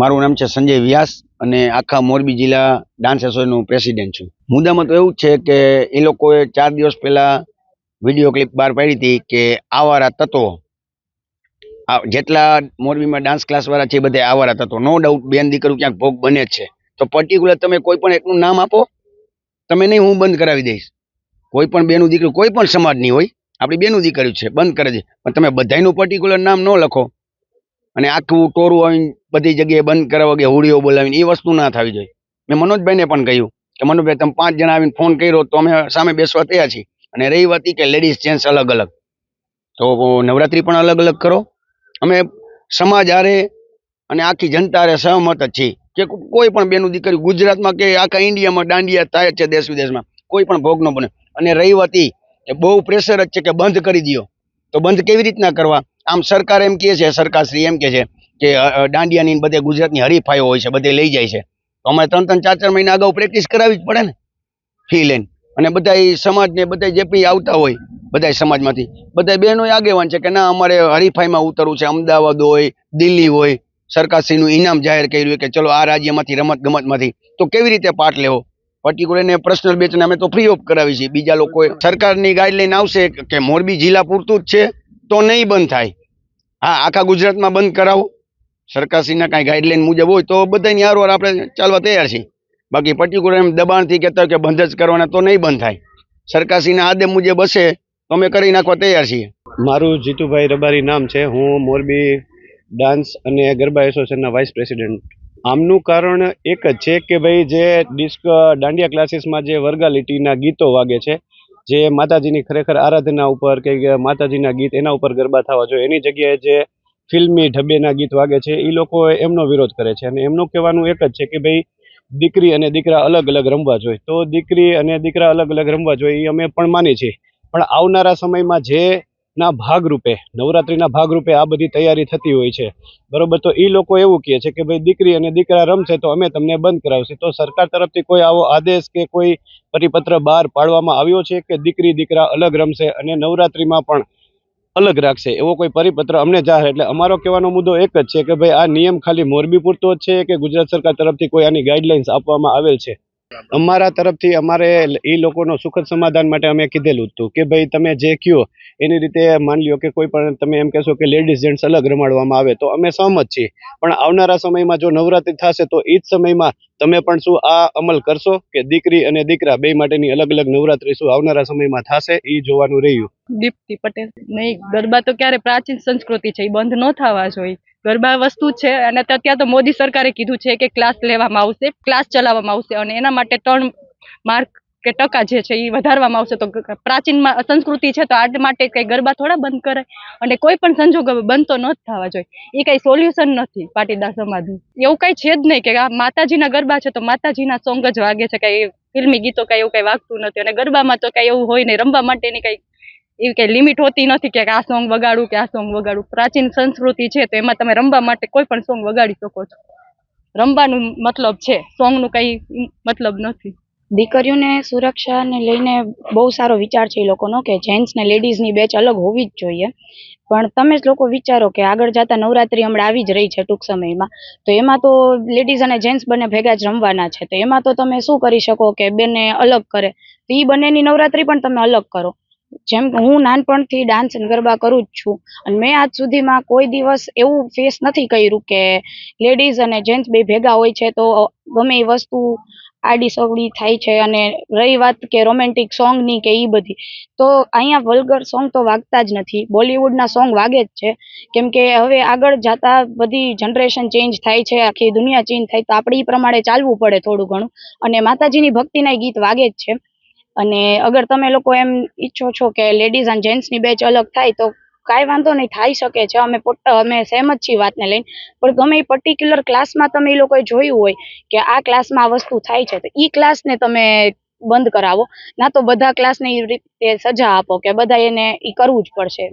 મારું નામ છે સંજય વ્યાસ અને આખા મોરબી જિલ્લા ડાન્સ એસોસિએશનનું પ્રેસિડેન્ટ છું. મુદ્દામાં તો એવું છે કે એ લોકોએ ચાર દિવસ પહેલાં વીડિયો ક્લિપ બહાર પાડી હતી કે આવારા તત્વો જેટલા મોરબીમાં ડાન્સ ક્લાસવાળા છે એ બધા આવારા તત્વો. નો ડાઉટ બેન દીકરું ક્યાંક ભોગ બને છે. તો પર્ટિક્યુલર તમે કોઈ પણ એકનું નામ આપો, તમે નહીં, હું બંધ કરાવી દઈશ. કોઈ પણ બેનું દીકરું કોઈ પણ સમાજની હોય, આપણી બેનું દીકરી છે, બંધ કરે છે પણ તમે બધાયનું પર્ટિક્યુલર નામ ન લખો. અને આખું ટોરું આવીને બધી જગ્યાએ બંધ કરાવવા કે હોડીઓ બોલાવીને એ વસ્તુ ના થવી જોઈએ. મેં મનોજભાઈને પણ કહ્યું કે, મનોજભાઈ, તમે પાંચ જણા આવીને ફોન કર્યો તો અમે સામે બેસવા તૈયાર છીએ. અને રહી વાત કે લેડીઝ જેન્ટ્સ અલગ અલગ તો નવરાત્રી પણ અલગ અલગ કરો. અમે સમાજ આરે અને આખી જનતા હારે સહમત જ છીએ કે કોઈ પણ બેનું દીકરી ગુજરાતમાં કે આખા ઇન્ડિયામાં દાંડિયા થાય છે દેશ વિદેશમાં કોઈ પણ ભોગ ન બને. અને રહી વાત બહુ પ્રેશર જ છે કે બંધ કરી દ્યો. તો બંધ કેવી રીતના કરવા? આમ સરકાર એમ કહે છે, સરકારશ્રી એમ કહે છે કે દાંડિયાની બધે ગુજરાતની હરીફાઈઓ હોય છે, બધે લઈ જાય છે. તો અમે ત્રણ ત્રણ ચાર ચાર મહિના અગાઉ પ્રેક્ટિસ કરાવવી જ પડે ને, ફી લઈને. અને બધા સમાજને બધા જે પણ આવતા હોય બધા સમાજમાંથી બધા બહેનો આગેવાન છે કે ના, અમારે હરીફાઈમાં ઉતરવું છે, અમદાવાદ હોય, દિલ્હી હોય, સરકારશ્રીનું ઇનામ જાહેર કર્યું કે ચલો આ રાજ્યમાંથી રમત ગમતમાંથી. તો કેવી રીતે પાઠ લેવો? પર્ટિક્યુલર ને પર્સનલ બેચને અમે તો ફ્રી ઓફ કરાવી છીએ બીજા લોકોએ સરકારની ગાઈડલાઈન આવશે કે મોરબી જિલ્લા પૂરતું જ છે, તો નહીં બંધ થાય. હા, આખા ગુજરાતમાં બંધ કરાવો. સરકારશ્રીના કાંઈ ગાઈડલાઈન મુજબ હોય તો બધાની હારવાર આપણે ચાલવા તૈયાર છીએ. બાકી પર્ટિક્યુલર એમ દબાણથી કહેતા કે બંધ જ કરવાના, તો નહીં બંધ થાય. સરકારશ્રીના આદેશ મુજબ હશે, તો અમે કરી નાખવા તૈયાર છીએ. મારું જીતુભાઈ રબારી નામ છે. હું મોરબી ડાન્સ અને ગરબા એસોસિએશનના વાઇસ પ્રેસિડેન્ટ આમનું કારણ એક જ છે કે ભાઈ જે ડિસ્ક દાંડિયા ક્લાસીસમાં જે વર્ગાલિટીના ગીતો વાગે છે, જે માતાજીની ખરેખર આરાધના ઉપર કે માતાજીના ગીત એના ઉપર ગરબા થવા જોઈએ, એની જગ્યાએ જે ફિલ્મી ઢબેના ગીત વાગે છે એ લોકો એમનો વિરોધ કરે છે. અને એમનું કહેવાનું એક જ છે કે ભાઈ, દીકરી અને દીકરા અલગ અલગ રમવા જોઈએ. તો દીકરી અને દીકરા અલગ અલગ રમવા જોઈએ એ અમે પણ માની છીએ. પણ આવનારા સમયમાં જે ના ભાગરૂપે, નવરાત્રીના ભાગરૂપે આ બધી તૈયારી થતી હોય છે. બરોબર, તો એ લોકો એવું કહે છે કે ભાઈ દીકરી અને દીકરા રમશે તો અમે તમને બંધ કરાવશે. તો સરકાર તરફથી કોઈ આવો આદેશ કે કોઈ પરિપત્ર બહાર પાડવામાં આવ્યો છે કે દીકરી, દીકરા અલગ રમશે અને નવરાત્રિમાં પણ અલગ રાખશે? એવો કોઈ પરિપત્ર અમને જાહેર, એટલે અમારો કહેવાનો મુદ્દો એક જ છે કે ભાઈ આ નિયમ ખાલી મોરબી પૂરતો જ છે કે ગુજરાત સરકાર તરફથી કોઈ આની ગાઈડલાઇન્સ આપવામાં આવેલ છે? અમારા તરફથી અમારે એ લોકોનો સુખદ સમાધાન માટે અમે કીધેલું હતું કે ભાઈ તમે જે કહો એની રીતે માની લ્યો કે કોઈ પણ તમે એમ કહેશો કે લેડીઝ જેન્ટ્સ અલગ રમાડવામાં આવે તો અમે સહમત છીએ. પણ આવનારા સમયમાં જો નવરાત્રી થશે તો એ જ સમયમાં તમે પણ શું આ અમલ કરશો કે દીકરી અને દીકરા બે માટેની અલગ અલગ નવરાત્રી શું આવનારા સમયમાં થશે? એ જોવાનું રહ્યું. દીપ્તિ પટેલ, નહીં, ગરબા તો ક્યારે પ્રાચીન સંસ્કૃતિ છે એ બંધ ન થવા જોઈએ. ગરબા વસ્તુ છે અને અત્યારે ત્યાં તો મોદી સરકારે કીધું છે કે ક્લાસ લેવામાં આવશે ક્લાસ ચલાવવામાં આવશે અને એના માટે ત્રણ માર્ક કે ટકા જે છે એ વધારવામાં આવશે. તો પ્રાચીનમાં સંસ્કૃતિ છે તો આ માટે કંઈ ગરબા થોડા બંધ કરે અને કોઈ પણ સંજોગો બંધ તો ન થવા જોઈએ. એ કંઈ સોલ્યુશન નથી પાટીદાર સમાજનું. એવું કંઈ છે જ નહીં કે આ માતાજીના ગરબા છે તો માતાજીના સોંગ જ વાગે છે, કંઈ ફિલ્મી ગીતો કંઈ એવું કંઈ વાગતું નથી અને ગરબામાં તો કંઈ એવું હોય નહીં. રમવા માટેની કઈ એવી કંઈ લિમિટ હોતી નથી કે આ સોંગ વગાડું કે આ સોંગ વગાડું. પ્રાચીન સંસ્કૃતિ છે તો એમાં તમે રમવા માટે કોઈ પણ સોંગ વગાડી શકો છો. રમવાનું મતલબ છે. સોંગનું કંઈ મતલબ નથી. દીકરીઓને સુરક્ષાને લઈને બહુ સારો વિચાર છે એ લોકોનો કે જેન્ટ્સ ને લેડીઝની બેચ અલગ હોવી જ જોઈએ. પણ તમે જ લોકો વિચારો કે આગળ જતા નવરાત્રી હમણાં આવી જ રહી છે ટૂંક સમયમાં. તો એમાં તો લેડીઝ અને જેન્ટ્સ બંને ભેગા જ રમવાના છે. તો એમાં તો તમે શું કરી શકો કે બંને અલગ કરે. તો એ બંનેની નવરાત્રી પણ તમે અલગ કરો. જેમ હું નાનપણથી ડાન્સ અને ગરબા કરું જ છું, અને મેં આજ સુધીમાં કોઈ દિવસ એવું ફેસ નથી કર્યું કે લેડીઝ અને જેન્ટ્સ બે ભેગા હોય છે તો ગમે એ વસ્તુ આડી સવડી થાય છે અને રહી વાત કે રોમેન્ટિક સોંગની કે એ બધી. તો અહીંયા વલ્ગર સોંગ તો વાગતા જ નથી. બોલિવૂડના સોંગ વાગે જ છે. કેમ કે હવે આગળ જતા બધી જનરેશન ચેન્જ થાય છે, આખી દુનિયા ચેન્જ થાય તો આપણે એ પ્રમાણે ચાલવું પડે થોડું ઘણું. અને માતાજીની ભક્તિના ગીત વાગે જ છે. અને અગર તમે લોકો એમ ઈચ્છો છો કે લેડીઝ અને જેન્ટ્સની બેચ અલગ થાય, તો કાંઈ વાંધો નહીં થઈ શકે છે. અમે અમે સહેમત છીએ વાતને લઈને. પણ ગમે એ પર્ટિક્યુલર ક્લાસમાં તમે એ લોકોએ જોયું હોય કે આ ક્લાસમાં આ વસ્તુ થાય છે, તો એ ક્લાસને તમે બંધ કરાવો. ના તો બધા ક્લાસને એ રીતે સજા આપો કે બધા એને એ કરવું જ પડશે.